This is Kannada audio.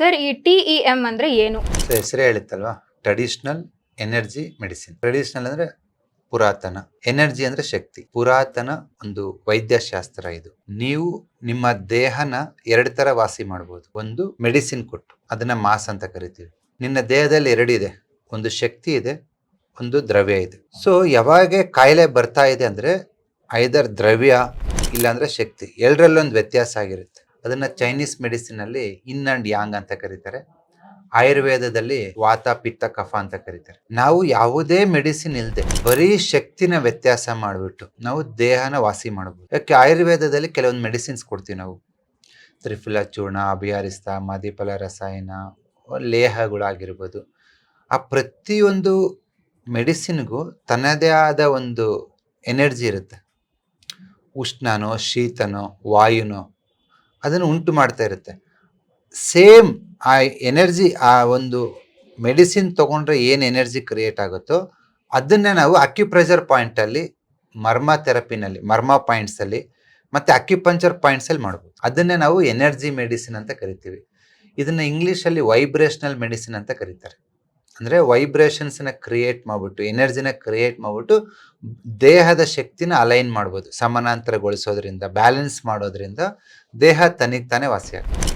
ಸರ್, ಈ ಟಿ ಇ ಎಂ ಅಂದ್ರೆ ಏನು? ಹೆಸರೇ ಹೇಳಿತ್ತಲ್ವಾ? Traditional energy medicine. ಟ್ರೆಡಿಷನಲ್ ಅಂದ್ರೆ ಪುರಾತನ. ಎನರ್ಜಿ ಅಂದ್ರೆ ಶಕ್ತಿ. ಪುರಾತನ ಒಂದು ವೈದ್ಯಶಾಸ್ತ್ರ ಇದು. ನೀವು ನಿಮ್ಮ ದೇಹನ ಎರಡು ತರ ವಾಸಿ ಮಾಡಬಹುದು ಒಂದು ಮೆಡಿಸಿನ್ ಕೊಟ್ಟು, ಅದನ್ನ ಮಾಸ್ ಅಂತ ಕರಿತೀವಿ. ನಿನ್ನ ದೇಹದಲ್ಲಿ ಎರಡಿದೆ. ಒಂದು ಶಕ್ತಿ ಇದೆ, ಒಂದು ದ್ರವ್ಯ ಇದೆ. ಸೊ ಯಾವಾಗ ಕಾಯಿಲೆ ಬರ್ತಾ ಇದೆ ಅಂದ್ರೆ ಐದರ್ ದ್ರವ್ಯ ಇಲ್ಲಾಂದ್ರೆ ಶಕ್ತಿ. ಎರಡರಲ್ಲೊಂದು ವ್ಯತ್ಯಾಸ ಆಗಿರುತ್ತೆ. ಅದನ್ನ ಚೈನೀಸ್ ಮೆಡಿಸಿನ್ ಅಲ್ಲಿ ಇನ್ ಅಂಡ್ ಯಾಂಗ್ ಅಂತ ಕರೀತಾರೆ. ಆಯುರ್ವೇದದಲ್ಲಿ ವಾತ, ಪಿತ್ತ, ಕಫ ಅಂತ ಕರೀತಾರೆ. ನಾವು ಯಾವುದೇ ಮೆಡಿಸಿನ್ ಇಲ್ಲದೆ ಬರೀ ಶಕ್ತಿನ ವ್ಯತ್ಯಾಸ ಮಾಡಿಬಿಟ್ಟು ನಾವು ದೇಹನ ವಾಸಿ ಮಾಡಬಹುದು ಯಾಕೆ ಆಯುರ್ವೇದದಲ್ಲಿ ಕೆಲವೊಂದು ಮೆಡಿಸಿನ್ಸ್ ಕೊಡ್ತೀವಿ ನಾವು. ತ್ರಿಫುಲ ಚೂರ್ಣ ಅಭಿಯಾರಿಸ್ತ ಮದಿಫಲ ರಸಾಯನ, ಲೇಹಗಳಾಗಿರ್ಬೋದು. ಆ ಪ್ರತಿಯೊಂದು ಮೆಡಿಸಿನ್ಗೂ ತನ್ನದೇ ಆದ ಒಂದು ಎನರ್ಜಿ ಇರುತ್ತೆ. ಉಷ್ಣನೋ, ಶೀತನೋ, ವಾಯುನೋ ಅದನ್ನು ಉಂಟು ಮಾಡ್ತಾ ಇರುತ್ತೆ. ಸೇಮ್ ಆ ಎನರ್ಜಿ, ಆ ಒಂದು ಮೆಡಿಸಿನ್ ತೊಗೊಂಡ್ರೆ ಏನು ಎನರ್ಜಿ ಕ್ರಿಯೇಟ್ ಆಗುತ್ತೋ ಅದನ್ನೇ ನಾವು ಅಕ್ಯುಪ್ರೆಷರ್ ಪಾಯಿಂಟಲ್ಲಿ ಮರ್ಮ ಥೆರಪಿನಲ್ಲಿ ಮರ್ಮ ಪಾಯಿಂಟ್ಸಲ್ಲಿ ಮತ್ತು ಅಕ್ಯುಪಂಚರ್ ಪಾಯಿಂಟ್ಸಲ್ಲಿ ಮಾಡ್ಬೋದು. ಅದನ್ನೇ ನಾವು ಎನರ್ಜಿ ಮೆಡಿಸಿನ್ ಅಂತ ಕರಿತೀವಿ. ಇದನ್ನು ಇಂಗ್ಲೀಷಲ್ಲಿ ವೈಬ್ರೇಷನಲ್ ಮೆಡಿಸಿನ್ ಅಂತ ಕರೀತಾರೆ. ಅಂದರೆ ವೈಬ್ರೇಷನ್ಸನ್ನ ಕ್ರಿಯೇಟ್ ಮಾಡಿಬಿಟ್ಟು ಎನರ್ಜಿನ ಕ್ರಿಯೇಟ್ ಮಾಡಿಬಿಟ್ಟು ದೇಹದ ಶಕ್ತಿನ ಅಲೈನ್ ಮಾಡ್ಬೋದು, ಸಮಾನಾಂತರಗೊಳಿಸೋದ್ರಿಂದ ಬ್ಯಾಲೆನ್ಸ್ ಮಾಡೋದ್ರಿಂದ ದೇಹ ತನಿಗೆ ತಾನೇ ವಾಸಿ ಆಗುತ್ತೆ